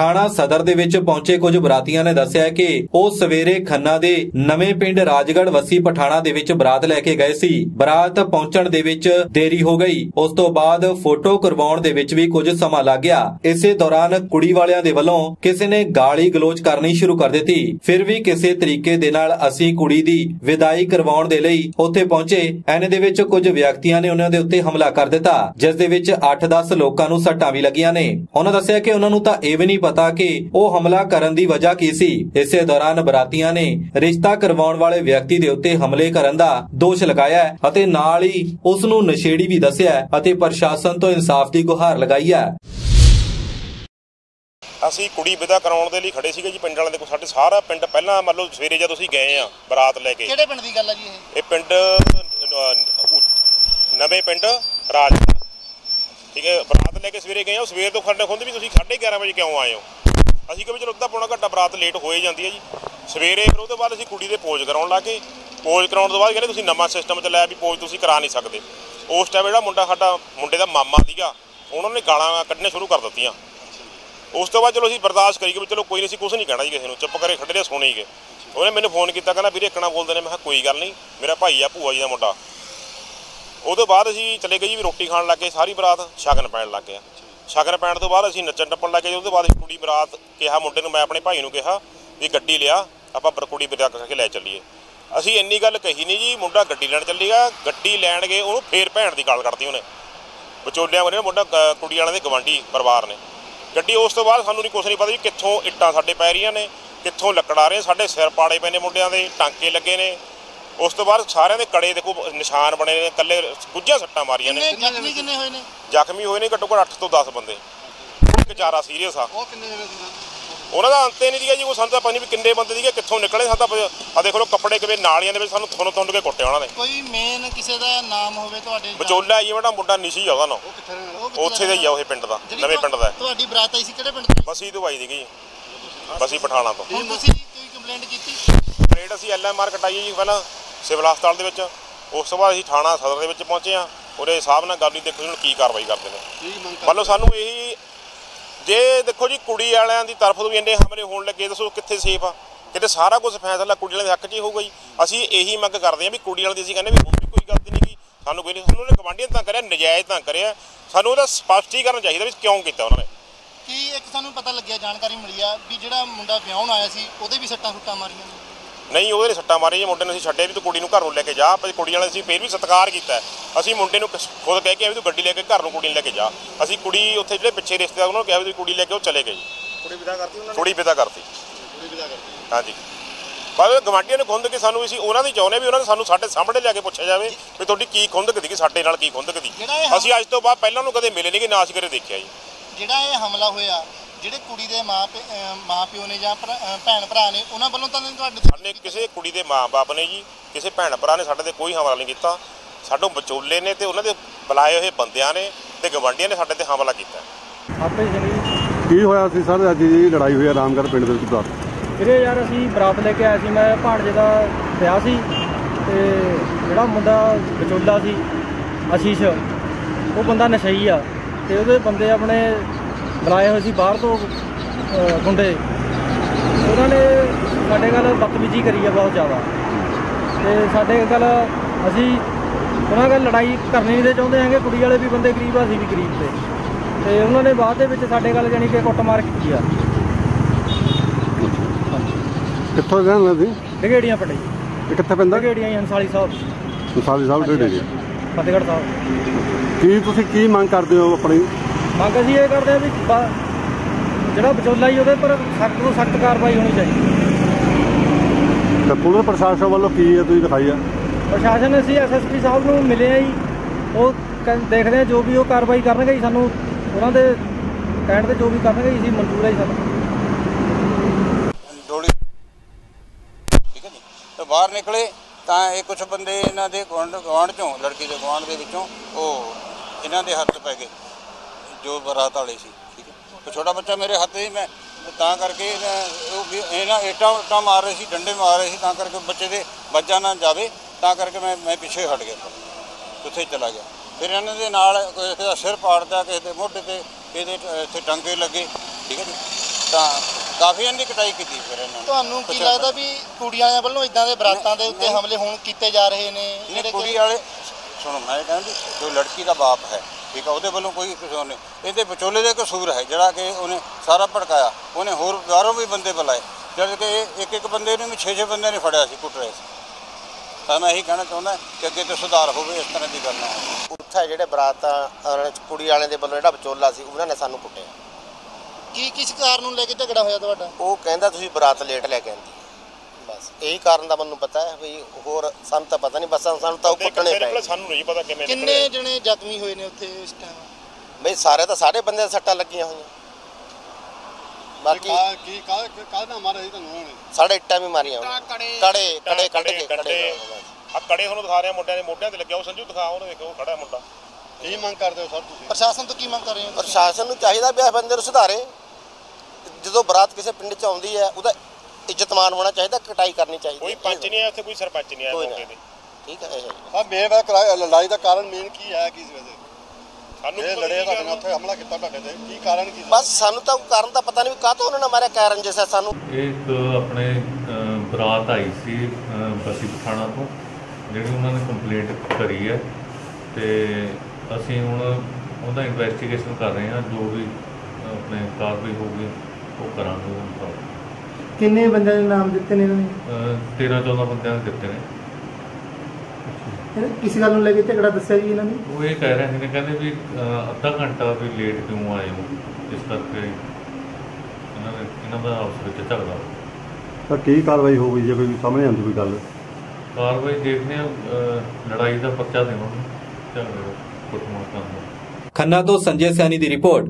ਥਾਣਾ ਸਦਰ ਦੇ ਵਿੱਚ ਪਹੁੰਚੇ ਕੁਝ ਬਰਾਤੀਆਂ ਨੇ ਦੱਸਿਆ ਕਿ ਉਹ ਸਵੇਰੇ ਖੰਨਾ ਦੇ ਨਵੇਂ ਪਿੰਡ ਰਾਜਗੜ ਵਸੀ ਪਠਾਣਾ ਦੇ ਵਿੱਚ ਬਰਾਤ ਲੈ ਕੇ ਗਏ ਸੀ। ਬਰਾਤ ਪਹੁੰਚਣ ਦੇ ਵਿੱਚ ਦੇਰੀ ਹੋ ਗਈ। ਉਸ ਤੋਂ ਬਾਅਦ ਫੋਟੋ ਕਰਵਾਉਣ ਦੇ ਵਿੱਚ ਵੀ ਕੁਝ ਸਮਾਂ ਲੱਗ ਗਿਆ। ਇਸੇ ਦੌਰਾਨ ਕੁੜੀ ਵਾਲਿਆਂ ਦੇ ਵੱਲੋਂ ਕਿਸੇ ਨੇ ਗਾਲੀ ਗਲੋਚ ਕਰਨੀ ਸ਼ੁਰੂ ਕਰ ਦਿੱਤੀ। ਫਿਰ ਵੀ ਕਿਸੇ ਤਰੀਕੇ ਦੇ ਨਾਲ ਅਸੀਂ ਕੁੜੀ ਦੀ ਵਿਦਾਈ ਕਰਵਾਉਣ ਦੇ ਲਈ ਉੱਥੇ ਪਹੁੰਚੇ। ਐਨੇ ਦੇ ਵਿੱਚ ਕੁਝ ਵਿਅਕਤੀਆਂ ਨੇ ਉਹਨਾਂ ਦੇ ਉੱਤੇ ਹਮਲਾ ਕਰ ਦਿੱਤਾ, ਜਿਸ ਦੇ ਵਿੱਚ 8-10 ਲੋਕਾਂ ਨੂੰ ਸੱਟਾਂ ਵੀ ਲੱਗੀਆਂ ਨੇ। ਉਹਨਾਂ ਦੱਸਿਆ ਕਿ ਉਹਨਾਂ ਨੂੰ ਤਾਂ ਇਹ ਵੀ ਨਹੀਂ ਪਤਾ ਕਿ ਉਹ ਹਮਲਾ ਕਰਨ ਦੀ ਵਜ੍ਹਾ ਕੀ ਸੀ। ਇਸੇ ਦੌਰਾਨ ਬਰਾਤੀਆਂ ਨੇ ਰਿਸ਼ਤਾ ਕਰਵਾਉਣ ਵਾਲੇ ਵਿਅਕਤੀ ਦੇ ਉੱਤੇ ਹਮਲੇ ਕਰਨ ਦਾ ਦੋਸ਼ ਲਗਾਇਆ ਅਤੇ ਨਾਲ ਹੀ ਉਸ ਨੂੰ ਨਸ਼ੇੜੀ ਵੀ ਦੱਸਿਆ ਅਤੇ ਪ੍ਰਸ਼ਾਸਨ ਤੋਂ ਇਨਸਾਫ ਦੀ ਗੁਹਾਰ ਲਗਾਈ ਹੈ। ਅਸੀਂ ਕੁੜੀ ਵਿਦਾ ਕਰਾਉਣ ਦੇ ਲਈ ਖੜੇ ਸੀਗੇ ਜੀ ਪਿੰਡ ਵਾਲਿਆਂ ਦੇ ਕੋਲ। ਸਾਡੇ ਸਾਰਾ ਪਿੰਡ ਪਹਿਲਾਂ ਮੰਨ ਲਓ ਸਵੇਰੇ ਜਦੋਂ ਅਸੀਂ ਗਏ ਆ ਬਰਾਤ ਲੈ ਕੇ। ਕਿਹੜੇ ਪਿੰਡ ਦੀ ਗੱਲ ਆ ਜੀ ਇਹ? ਇਹ ਪਿੰਡ ਨਵੇਂ ਪਿੰਡ ਰਾਜ ਠੀਕ ਹੈ, ਬਰਾਤ ਲੈ ਕੇ ਸਵੇਰੇ ਗਏ ਆ ਸਵੇਰ ਤੋਂ ਖੰਡੇ ਖੁੰਦ ਵੀ ਤੁਸੀਂ 11:30 ਵਜੇ ਕਿਉਂ ਆਏ ਹੋ? ਅਸੀਂ ਕਿਹਾ ਚਲੋ ਅੱਧਾ ਪੌਣਾ ਘੰਟਾ ਬਰਾਤ ਲੇਟ ਹੋ ਹੀ ਜਾਂਦੀ ਹੈ ਜੀ। ਸਵੇਰੇ ਫਿਰ ਉਹਦੇ ਬਾਅਦ ਅਸੀਂ ਕੁੜੀ ਦੇ ਪੋਜ ਕਰਾਉਣ ਲੱਗੇ ਪੋਜ ਕਰਾਉਣ ਤੋਂ ਬਾਅਦ ਕਹਿੰਦੇ ਤੁਸੀਂ ਨਵਾਂ ਸਿਸਟਮ ਚ ਵੀ ਪੋਜ ਤੁਸੀਂ ਕਰਾ ਨਹੀਂ ਸਕਦੇ। ਉਸ ਟਾਈਮ ਜਿਹੜਾ ਮੁੰਡਾ ਸਾਡਾ, ਮੁੰਡੇ ਦਾ ਮਾਮਾ ਸੀਗਾ ਉਹਨਾਂ ਨੇ ਗਾਲਾਂ ਕੱਢਣੇ ਸ਼ੁਰੂ ਕਰ ਦਿੱਤੀਆਂ। ਉਸ ਤੋਂ ਬਾਅਦ ਚਲੋ ਅਸੀਂ ਬਰਦਾਸ਼ਤ ਕਰੀ ਕਿ ਵੀ ਚਲੋ ਕੋਈ ਨਹੀਂ ਅਸੀਂ ਕੁਝ ਨਹੀਂ ਕਹਿਣਾ ਜੀ ਕਿਸੇ ਨੂੰ। ਚੁੱਪ ਕਰੇ ਖੜੇ ਰਹੇ, ਸੁਣੇ ਹੀ ਗਏ। ਉਹਨੇ ਮੈਨੂੰ ਫੋਨ ਕੀਤਾ, ਕਹਿੰਦਾ, ਵੀਰੇ ਇੱਕਣਾ ਬੋਲਦੇ ਨੇ। ਮੈਂ ਕਿਹਾ, ਕੋਈ ਗੱਲ ਨਹੀਂ ਮੇਰਾ ਭਾਈ ਆ, ਭੂਆ ਜੀ ਦਾ ਮੁੰਡਾ। ਉਹਦੇ ਬਾਅਦ ਅਸੀਂ ਚਲੇ ਗਏ ਜੀ ਵੀ ਰੋਟੀ ਖਾਣ ਲੱਗੇ ਸਾਰੀ ਬਰਾਤ ਸ਼ਗਨ ਪੈਣ ਲੱਗ ਗਿਆ। ਸ਼ਗਨ ਪੈਣ ਤੋਂ ਬਾਅਦ ਅਸੀਂ ਨੱਚਣ ਟੱਪਣ ਲੱਗੇ ਉਹਦੇ ਬਾਅਦ ਅਸੀਂ ਕੁੜੀ ਬਰਾਤ ਕਿਹਾ ਮੁੰਡੇ ਨੂੰ ਮੈਂ ਆਪਣੇ ਭਾਈ ਨੂੰ ਕਿਹਾ ਵੀ ਗੱਡੀ ਲਿਆ ਆਪਾਂ ਬਰਕੁੜੀ ਕੁੜੀ ਵਿਦਾ ਕਰਕੇ ਲੈ ਚੱਲੀਏ। ਅਸੀਂ ਇੰਨੀ ਗੱਲ ਕਹੀ ਨਹੀਂ ਜੀ ਮੁੰਡਾ ਗੱਡੀ ਲੈਣ ਚੱਲੇਗਾ ਗੱਡੀ ਲੈਣ ਗਏ ਉਹਨੂੰ ਫੇਰ ਭੈਣ ਦੀ ਗਾਲ ਕਰਤੀ ਉਹਨੇ। ਵਿਚੋਲਿਆਂ ਵਾਲੇ ਮੁੰਡਾ ਅ, ਕੁੜੀ ਵਾਲਿਆਂ ਦੇ ਗਵਾਂਢੀ ਪਰਿਵਾਰ ਨੇ। ਗੱਡੀ ਉਸ ਤੋਂ ਬਾਅਦ ਸਾਨੂੰ ਨਹੀਂ ਕੁਛ ਨਹੀਂ ਪਤਾ ਜੀ ਕਿੱਥੋਂ ਇੱਟਾਂ ਸਾਡੇ ਪੈ ਰਹੀਆਂ ਨੇ ਕਿੱਥੋਂ ਲੱਕੜਾਂ ਆ ਰਹੇ ਸਾਡੇ ਸਿਰ ਪਾੜੇ ਪਏ ਨੇ ਮੁੰਡਿਆਂ ਦੇ ਟਾਂਕੇ ਲੱਗੇ ਨੇ। ਉਸ ਤੋਂ ਬਾਅਦ ਸਾਰਿਆਂ ਦੇ ਕੜੇ ਦੇਖੋ ਨਿਸ਼ਾਨ ਬਣੇ ਨੇ ਕੱਲੇ ਗੁੱਝਾਂ ਸੱਟਾਂ ਮਾਰੀਆਂ ਨੇ। ਜ਼ਖਮੀ ਕਿੰਨੇ ਹੋਏ ਨੇ? ਜ਼ਖਮੀ ਹੋਏ ਨੇ ਘੱਟੋ ਘੱਟ 8 ਤੋਂ 10 ਬੰਦੇ। ਇੱਕ ਚਾਰਾ ਸੀਰੀਅਸ ਆ। ਉਹ ਕਿੰਨੇ ਜਣੇ ਸੀ ਉਹਨਾਂ ਦਾ ਅੰਤੇ ਨਹੀਂ ਸੀਗਾ ਜੀ ਕੋਈ ਸਾਨੂੰ ਤਾਂ ਪਤਾ ਨਹੀਂ ਵੀ ਕਿੰਨੇ ਬੰਦੇ ਸੀਗੇ ਕਿੱਥੋਂ ਨਿਕਲੇ ਸਾਨੂੰ ਤਾਂ ਆ ਦੇਖ ਲਓ ਕੱਪੜੇ ਕਿਵੇਂ ਨਾਲੀਆਂ ਦੇ ਵਿੱਚ ਸਾਨੂੰ ਥੁੰਨ ਥੁੰਨ ਕੇ ਕੁੱਟਿਆ ਉਹਨਾਂ ਨੇ। ਕੋਈ ਮੇਨ ਕਿਸੇ ਦਾ ਨਾਮ ਹੋਵੇ ਤੁਹਾਡੇ ਵਿਚੋਲਾ ਜੀ ਜਿਹੜਾ ਮੁੰਡਾ ਨਿਸ਼ੀ ਆ ਉਹਦਾ ਨਾਂ ਉੱਥੇ ਦਾ ਹੀ ਆ ਉਹ ਪਿੰਡ ਦਾ ਨਵੇਂ ਪਿੰਡ ਦਾ। ਤੁਹਾਡੀ ਬਰਾਤ ਆਈ ਸੀ ਕਿਹੜੇ ਪਿੰਡ ਤੋਂ ਬਸੀ ਦਵਾਈ ਦੀ ਗਈ ਬਸੀ ਪਠਾਣਾ ਤੋਂ। ਤੁਸੀਂ ਕੋਈ ਕੰਪਲੇਂਟ ਕੀਤੀ? ਰੇਡ ਅਸੀਂ ਐਲਐਮਆਰ ਕਟਾਈ ਜੀ ਪਹਿਲਾਂ। ਸਿਵਲ ਹਸਪਤਾਲ ਦੇ ਵਿੱਚ। ਉਸ ਤੋਂ ਬਾਅਦ ਅਸੀਂ ਥਾਣਾ ਸਦਰ ਦੇ ਵਿੱਚ ਪਹੁੰਚੇ ਆ ਉਹਦੇ ਸਾਹਿਬ ਨਾਲ ਗੱਲ ਨਹੀਂ ਦੇਖੋ ਜੀ ਹੁਣ ਕੀ ਕਾਰਵਾਈ ਕਰਦੇ ਨੇ। ਮੰਨ ਲਓ ਸਾਨੂੰ ਇਹੀ ਜੇ ਦੇਖੋ ਜੀ ਕੁੜੀ ਵਾਲਿਆਂ ਦੀ ਤਰਫ ਤੋਂ ਵੀ ਇੰਨੇ ਹਮਲੇ ਹੋਣ ਲੱਗੇ ਦੱਸੋ ਕਿੱਥੇ ਸੇਫ ਆ? ਕਿਤੇ ਸਾਰਾ ਕੁਝ ਫੈਸਲਾ ਕੁੜੀ ਵਾਲਿਆਂ ਦੇ ਹੱਕ 'ਚ ਹੀ ਹੋਊਗਾ ਜੀ। ਅਸੀਂ ਇਹੀ ਮੰਗ ਕਰਦੇ ਹਾਂ ਵੀ ਕੁੜੀ ਵਾਲਿਆਂ ਦੀ ਅਸੀਂ ਕਹਿੰਦੇ ਵੀ ਕੋਈ ਗਲਤੀ ਨਹੀਂ ਕੀ ਸਾਨੂੰ ਕੋਈ ਨਹੀਂ ਸਾਨੂੰ ਉਹਨੇ ਗਵਾਂਢੀਆਂ ਤਾਂ ਕਰਿਆ ਨਜਾਇਜ਼ ਤਾਂ ਕਰਿਆ। ਸਾਨੂੰ ਉਹਦਾ ਸਪਸ਼ਟੀਕਰਨ ਚਾਹੀਦਾ ਵੀ ਕਿਉਂ ਕੀਤਾ ਉਹਨਾਂ ਨੇ। ਕੀ ਇੱਕ ਸਾਨੂੰ ਪਤਾ ਲੱਗਿਆ ਜਾਣਕਾਰੀ ਮਿਲੀ ਆ ਵੀ ਜਿਹੜਾ ਮੁੰਡਾ ਵਿਆਹਣ ਆਇਆ ਸੀ ਉਹਦੇ ਵੀ ਸੱਟਾਂ ਸੁੱਟਾਂ ਮਾਰੀਆਂ ਨਹੀਂ ਉਹਦੇ ਨੇ ਸੱਟਾਂ ਮਾਰੀਆਂ ਜੀ ਮੁੰਡੇ ਨੂੰ ਅਸੀਂ ਛੱਡਿਆ ਵੀ ਤੂੰ ਕੁੜੀ ਨੂੰ ਘਰ ਨੂੰ ਲੈ ਕੇ ਜਾ। ਪਰ ਕੁੜੀ ਵਾਲੇ ਅਸੀਂ ਫੇਰ ਵੀ ਸਤਿਕਾਰ ਕੀਤਾ। ਅਸੀਂ ਮੁੰਡੇ ਨੂੰ ਖੁਦ ਕਹਿ ਕੇ ਵੀ ਤੂੰ ਗੱਡੀ ਲੈ ਕੇ ਘਰ ਨੂੰ ਕੁੜੀ ਨੂੰ ਲੈ ਕੇ ਜਾ। ਅਸੀਂ ਕੁੜੀ ਉੱਥੇ ਜਿਹੜੇ ਪਿੱਛੇ ਰਿਸ਼ਤੇਦਾਰ ਉਹਨਾਂ ਨੂੰ ਕਿਹਾ ਵੀ ਤੁਸੀਂ ਕੁੜੀ ਲੈ ਕੇ ਉਹ ਚਲੇ ਗਏ ਕੁੜੀ ਵਿਦਾ ਕਰਤੀ ਉਹਨਾਂ ਕੁੜੀ ਕਰਤੀ। ਕੁੜੀ ਵਿਦਾ ਕਰਤੀ। ਹਾਂਜੀ। ਪਰ ਗਵਾਂਢੀਆਂ ਨੇ ਖੁੰਦ ਕੇ ਸਾਨੂੰ ਅਸੀਂ ਉਹਨਾਂ ਦੀ ਚਾਹੁੰਦੇ ਵੀ ਉਹਨਾਂ ਨੇ ਸਾਨੂੰ ਸਾਡੇ ਸਾਹਮਣੇ ਲਿਆ ਕੇ ਪੁੱਛਿਆ ਜਾਵੇ ਵੀ ਤੁਹਾਡੀ ਕੀ ਖੁੰਦਕ ਦੀ ਸਾਡੇ ਨਾਲ ਕੀ ਖੁੰਦਕ ਦੀ ਅਸੀਂ ਅੱਜ ਤੋਂ ਬਾਅਦ ਪਹਿਲਾਂ ਨੂੰ ਕਦੇ ਮਿਲੇ ਨਹੀਂ ਕਿ ਨਾ ਅਸੀਂ ਕਦੇ ਦੇਖਿਆ ਜੀ। ਜਿਹੜਾ ਇਹ ਹਮਲਾ ਹੋਇਆ ਜਿਹੜੇ ਕੁੜੀ ਦੇ ਮਾਂ ਪਿ- ਅਹ ਮਾਂ ਪਿਓ ਨੇ ਜਾਂ ਭੈਣ ਭਰਾ ਨੇ ਉਹਨਾਂ ਵੱਲੋਂ ਤਾਂ ਨਹੀਂ ਤੁਹਾਡੇ ਸਾਡੇ ਕਿਸੇ ਕੁੜੀ ਦੇ ਮਾਂ-ਬਾਪ ਨੇ ਜੀ ਕਿਸੇ ਭੈਣ ਭਰਾ ਨੇ ਸਾਡੇ ਤੇ ਕੋਈ ਹਮਲਾ ਨਹੀਂ ਕੀਤਾ। ਸਾਡੋਂ ਵਿਚੋਲੇ ਨੇ ਤੇ ਉਹਨਾਂ ਦੇ ਬੁਲਾਏ ਹੋਏ ਬੰਦਿਆਂ ਨੇ ਤੇ ਗਵਾਂਢੀਆਂ ਨੇ ਸਾਡੇ ਤੇ ਹਮਲਾ ਕੀਤਾ। ਆਪੇ ਸਿੰਘ ਕੀ ਹੋਇਆ ਸੀ ਸਰ? ਅੱਜ ਜੀ ਲੜਾਈ ਹੋਈ ਆ ਰਾਮਗੜ੍ਹ ਪਿੰਡ ਦੇ ਵਿੱਚ ਬਰਾਤ ਵੀਰੇ ਯਾਰ ਅਸੀਂ ਬਰਾਤ ਲੈ ਕੇ ਆਏ ਸੀ ਮੈਂ ਭਾਣਜੇ ਦਾ ਵਿਆਹ ਸੀ ਤੇ ਜਿਹੜਾ ਮੁੰਡਾ ਵਿਚੋਲਾ ਸੀ ਆਸ਼ੀਸ਼ ਉਹ ਬੰਦਾ ਨਸ਼ਈ ਆ ਤੇ ਉਹਦੇ ਬੰਦੇ ਆਪਣੇ ਬੁਲਾਏ ਹੋਏ ਸੀ ਬਾਹਰ ਤੋਂ ਗੁੰਡੇ ਉਹਨਾਂ ਨੇ ਸਾਡੇ ਨਾਲ ਬਦਤਮੀਜ਼ੀ ਕਰੀ ਆ ਬਹੁਤ ਜ਼ਿਆਦਾ। ਤੇ ਸਾਡੇ ਗੱਲ ਅਸੀਂ ਉਹਨਾਂ ਨਾਲ ਲੜਾਈ ਕਰਨੀ ਨਹੀਂ ਦੇ ਚਾਹੁੰਦੇ ਹੈਗੇ ਕੁੜੀ ਵਾਲੇ ਵੀ ਬੰਦੇ ਗਰੀਬ ਆ ਅਸੀਂ ਵੀ ਗਰੀਬ ਤੇ। ਤੇ ਉਹਨਾਂ ਨੇ ਬਾਅਦ ਦੇ ਵਿੱਚ ਸਾਡੇ ਗੱਲ ਜਾਨੀ ਕਿ ਕੁੱਟਮਾਰ ਕੀਤੀ ਆ। ਕਿੱਥੋਂ ਦੇ ਰਹਿਣ ਵਾਲੇ ਸੀ ਡਗੇੜੀਆਂ ਪਟੇ ਇਹ ਕਿੱਥੇ ਪੈਂਦਾ? ਡਗੇੜੀਆਂ ਹੀ ਹੰਸਾਲੀ ਸਾਹਿਬ। ਸੁਸਾਲੀ ਸਾਹਿਬ ਜੀ ਫਤਿਹਗੜ੍ਹ ਸਾਹਿਬ। ਕੀ ਤੁਸੀਂ ਕੀ ਮੰਗ ਕਰਦੇ ਹੋ ਆਪਣੀ ਮੰਗ ਅਸੀਂ ਇਹ ਕਰਦੇ ਆ ਵੀ ਬ- ਜਿਹੜਾ ਵਿਚੋਲਾ ਹੀ ਉਹਦੇ ਪਰ ਸਖਤ ਤੋਂ ਸਖਤ ਕਾਰਵਾਈ ਹੋਣੀ ਚਾਹੀਦੀ। ਤੇ ਪੁਲਿਸ ਪ੍ਰਸ਼ਾਸਨ ਵੱਲੋਂ ਕੀ ਹੈ ਤੁਸੀਂ ਦਿਖਾਈ ਆ? ਪ੍ਰਸ਼ਾਸਨ ਅਸੀਂ ਐਸਐਸਪੀ ਸਾਹਿਬ ਨੂੰ ਮਿਲੇ ਆ ਜੀ। ਉਹ ਕਹਿੰ- ਦੇਖਦੇ ਆ ਜੋ ਵੀ ਉਹ ਕਾਰਵਾਈ ਕਰਨਗੇ ਜੀ ਸਾਨੂੰ ਉਹਨਾਂ ਦੇ ਕਹਿਣ ਤੇ ਜੋ ਵੀ ਕਰਨਗੇ ਜੀ ਅਸੀਂ ਮਨਜ਼ੂਰ ਹੈ ਜੀ ਸਾਨੂੰ। ਡੋਲੀ ਠੀਕ ਹੈ ਜੀ। ਤੇ ਬਾਹਰ ਨਿਕਲੇ ਤਾਂ ਇਹ ਕੁਝ ਬੰਦੇ ਇਹਨਾਂ ਦੇ ਗੁਆਂਢ ਗੁਆਂਢ ਚੋਂ ਲੜਕੀ ਦੇ ਗੁਆਂਢ ਦੇ ਵਿੱਚੋਂ ਉਹ ਇਹਨਾਂ ਦੇ ਹੱਥ ਪੈ ਗਏ। ਜੋ ਬਰਾਤ ਵਾਲੇ ਸੀ ਠੀਕ ਹੈ। ਤੇ ਛੋਟਾ ਬੱਚਾ ਮੇਰੇ ਹੱਥ ਹੀ ਮੈਂ ਤਾਂ ਕਰਕੇ ਉਹ ਵੀ ਇਹਨਾਂ ਏਟਾਂ ਉੱਟਾਂ ਮਾਰ ਰਹੇ ਸੀ ਡੰਡੇ ਮਾਰ ਰਹੇ ਸੀ ਤਾਂ ਕਰਕੇ ਬੱਚੇ ਦੇ ਬੱਚਾ ਨਾ ਜਾਵੇ ਤਾਂ ਕਰਕੇ ਮੈਂ ਮੈਂ ਪਿੱਛੇ ਹਟ ਗਿਆ। ਉੱਥੇ ਚਲਾ ਗਿਆ। ਫਿਰ ਇਹਨਾਂ ਦੇ ਨਾਲ ਕਿਸੇ ਦਾ ਸਿਰ ਪਾੜਦਾ ਕਿਸੇ ਦੇ ਮੋਢੇ ਤੇ ਕਿਸੇ ਦੇ ਇੱਥੇ ਟਾਂਕੇ ਲੱਗੇ ਠੀਕ ਹੈ ਜੀ। ਤਾਂ ਕਾਫੀ ਇਹਨਾਂ ਦੀ ਕਟਾਈ ਕੀਤੀ ਫਿਰ ਇਹਨਾਂ ਨੇ। ਤੁਹਾਨੂੰ ਕੀ। ਲੱਗਦਾ ਵੀ ਕੁੜੀ ਵਾਲਿਆਂ ਵੱਲੋਂ ਇਦਾਂ ਦੇ ਬਰਾਤਾਂ ਦੇ ਉੱਤੇ। ਹਮਲੇ ਹੁਣ ਕੀਤੇ ਜਾ ਰਹੇ ਨੇ? ਨਹੀਂ ਕੁੜੀ ਵਾਲੇ ਸੁਣੋ ਮੈਂ ਕਹਿੰਦੀ ਜੋ ਲੜਕੀ ਦਾ ਬਾਪ ਹੈ ਠੀਕ ਆ ਉਹਦੇ ਵੱਲੋਂ ਕੋਈ ਕਸੂਰ ਨਹੀਂ। ਇਹਦੇ ਵਿਚੋਲੇ ਦੇ ਕਸੂਰ ਹੈ ਜਿਹੜਾ ਕਿ ਉਹਨੇ ਸਾਰਾ ਭੜਕਾਇਆ। ਉਹਨੇ ਹੋਰ ਬਾਹਰੋਂ ਵੀ ਬੰਦੇ ਬੁਲਾਏ। ਜਦ ਕਿ ਇਹ ਇੱਕ ਇੱਕ ਬੰਦੇ ਨੂੰ ਵੀ 6-6 ਬੰਦੇ ਨੇ ਫੜਿਆ ਸੀ ਕੁੱਟ ਰਹੇ ਸੀ। ਤਾਂ ਮੈਂ ਇਹੀ ਕਹਿਣਾ ਚਾਹੁੰਦਾ ਕਿ ਅੱਗੇ ਤੋਂ ਸੁਧਾਰ ਹੋਵੇ ਇਸ ਤਰ੍ਹਾਂ ਦੀ ਗੱਲ ਨਾ ਹੋਵੇ। ਉੱਥੇ ਜਿਹੜੇ ਬਰਾਤਾਂ ਕੁੜੀ ਵਾਲਿਆਂ ਦੇ ਵੱਲੋਂ ਜਿਹੜਾ ਵਿਚੋਲਾ ਸੀ ਉਹਨਾਂ ਨੇ ਸਾਨੂੰ ਕੁੱਟਿਆ। ਕੀ ਕਿਸ ਕਾਰਨ ਨੂੰ ਲੈ ਕੇ ਝਗੜਾ ਹੋਇਆ ਤੁਹਾਡਾ? ਉਹ ਕਹਿੰਦਾ ਤੁਸੀਂ ਬਰਾਤ ਲੇਟ ਲੈ ਕੇ ਆਂਦੀ। ਬਸ ਇਹੀ ਕਾਰਨ ਦਾ ਮੈਨੂੰ ਪਤਾ ਹੈ ਵੀ ਹੋਰ ਸਾਨੂੰ ਤਾਂ ਪਤਾ ਨਹੀਂ ਬਸ ਸਾਨੂੰ ਤਾਂ ਉਹ ਕੁੱਟਣੇ ਪਏ। ਸਾਨੂੰ ਨਹੀਂ ਪਤਾ ਕਿਵੇਂ ਕਿੰਨੇ ਜਣੇ ਜ਼ਖਮੀ ਹੋਏ ਨੇ ਉੱਥੇ ਇਸ ਟਾਈਮ ਬਈ ਸਾਰੇ ਤਾਂ ਸਾਰੇ ਬੰਦੇ ਦੇ ਸੱਟਾਂ ਲੱਗੀਆਂ ਹੋਈਆਂ। ਬਾਕੀ ਕੀ ਕਾ ਕਾ ਨਾ ਮਾਰੇ ਤੁਹਾਨੂੰ ਉਹਨੇ? ਸਾਡੇ ਇੱਟਾਂ ਵੀ ਮਾਰੀਆਂ। ਕੜੇ। ਕੜੇ ਕੱਢ ਕੇ ਕੜੇ। ਆ ਕੜੇ ਤੁਹਾਨੂੰ ਦਿਖਾ ਰਿਹਾ ਮੁੰਡਿਆਂ ਦੇ ਮੋਢਿਆਂ ਤੇ ਲੱਗਿਆ। ਉਹ ਸੰਜੂ ਦਿਖਾ ਉਹਨੂੰ ਦੇਖੋ ਉਹ ਖੜਾ ਮੁੰਡਾ। ਕੀ ਮੰਗ ਕਰਦੇ ਹੋ ਸਰ ਤੁਸੀਂ? ਪ੍ਰਸ਼ਾਸਨ ਤੋਂ ਕੀ ਮੰਗ ਕਰ ਰਹੇ ਹੋ? ਪ੍ਰਸ਼ਾਸਨ ਨੂੰ ਚਾਹੀਦਾ ਵੀ ਇਹ ਬੰਦੇ ਨੂੰ ਸੁਧਾਰੇ। ਜਦੋਂ ਬਰਾਤ ਕਿਸੇ ਪਿੰਡ 'ਚ ਆਉਂਦੀ ਹੈ ਉਹਦਾ ਇੱਜ਼ਤਮਾਨ ਹੋਣਾ ਚਾਹੀਦਾ ਕਟਾਈ ਕਰਨੀ ਚਾਹੀਦੀ ਕੋਈ ਹੈ। ਪੰਚ ਨਹੀਂ ਆਇਆ ਉੱਥੇ ਕੋਈ ਸਰਪੰਚ ਨਹੀਂ ਕੋਈ ਮੌਕੇ। ਤੇ। ਠੀਕ ਹੈ ਇਹ ਹੈ। ਆ ਮੇਨ ਵਾ ਲੜਾਈ ਦਾ ਕਾਰਨ ਮੇਨ ਕੀ ਹੈ ਕਿਸ ਵਜ੍ਹਾ ਸਾਨੂੰ ਇਹ ਲੜੇ ਤੁਹਾਡੇ ਨਾਲ ਉੱਥੇ ਹਮਲਾ ਕੀਤਾ ਤੁਹਾਡੇ ਤੇ ਕੀ ਕਾਰਨ ਕੀ ਸੀ? ਬਸ ਸਾਨੂੰ ਤਾਂ ਕਾਰਨ ਦਾ ਪਤਾ ਨਹੀਂ ਕਾਹ ਤੋਂ ਉਹਨਾਂ ਨੇ ਮਾਰਿਆ ਕਾਰਨ ਜਿਸ ਸਾਨੂੰ। ਇਹ ਇੱਕ ਆਪਣੇ ਬਰਾਤ ਆਈ ਸੀ ਬਸੀ ਪਠਾਣਾ ਤੋਂ ਜਿਹੜੀ ਉਹਨਾਂ ਨੇ ਕੰਪਲੇਂਟ ਕਰੀ ਹੈ। ਤੇ ਅਸੀਂ ਹੁਣ ਉਹਦਾ ਇਨਵੈਸਟੀਗੇਸ਼ਨ ਕਰ ਰਹੇ ਹਾਂ ਜੋ ਵੀ ਆਪਣੇ ਕਾਰਵਾਈ ਹੋਊਗੀ ਉਹ ਕਰਾਂਗੇ ਉਹਨਾਂ ਦਾ ਕਿੰਨੇ ਬੰਦਿਆਂ ਦੇ ਨਾਮ ਦਿੱਤੇ ਨੇ ਇਹਨਾਂ ਨੇ? 13 14 ਬੰਦਿਆਂ ਨੇ ਦਿੱਤੇ ਨੇ। ਕਿਸ ਗੱਲ ਨੂੰ ਲੈ ਕੇ ਝਗੜਾ ਦੱਸਿਆ ਜੀ ਇਹਨਾਂ ਨੇ? ਉਹ ਇਹ ਕਹਿ ਰਹੇ ਨੇ ਕਹਿੰਦੇ ਵੀ ਅੱਧਾ ਘੰਟਾ ਵੀ ਲੇਟ ਕਿਉਂ ਆਏ ਹੋ? ਇਸ ਕਰਕੇ ਇਹਨਾਂ ਨੇ ਇਹਨਾਂ ਦਾ ਆਪਸ ਵਿੱਚ ਝਗੜਾ। ਹੋਇਆ ਤਾਂ ਕੀ ਕਾਰਵਾਈ ਹੋਊਗੀ ਜੇ ਕੋਈ ਸਾਹਮਣੇ ਆਉਂਦੀ ਕੋਈ ਗੱਲ? ਕਾਰਵਾਈ ਦੇਖਦੇ ਹਾਂ ਅ, ਲੜਾਈ ਦਾ ਪਰਚਾ ਦੇਵਾਂਗੇ। ਝਗੜੇ ਦਾ ਕੁੱਟਮਾਰ ਕਰਨ ਦਾ। ਖੰਨਾ ਤੋਂ ਸੰਜੇ ਸੈਣੀ ਦੀ ਰਿਪੋਰਟ।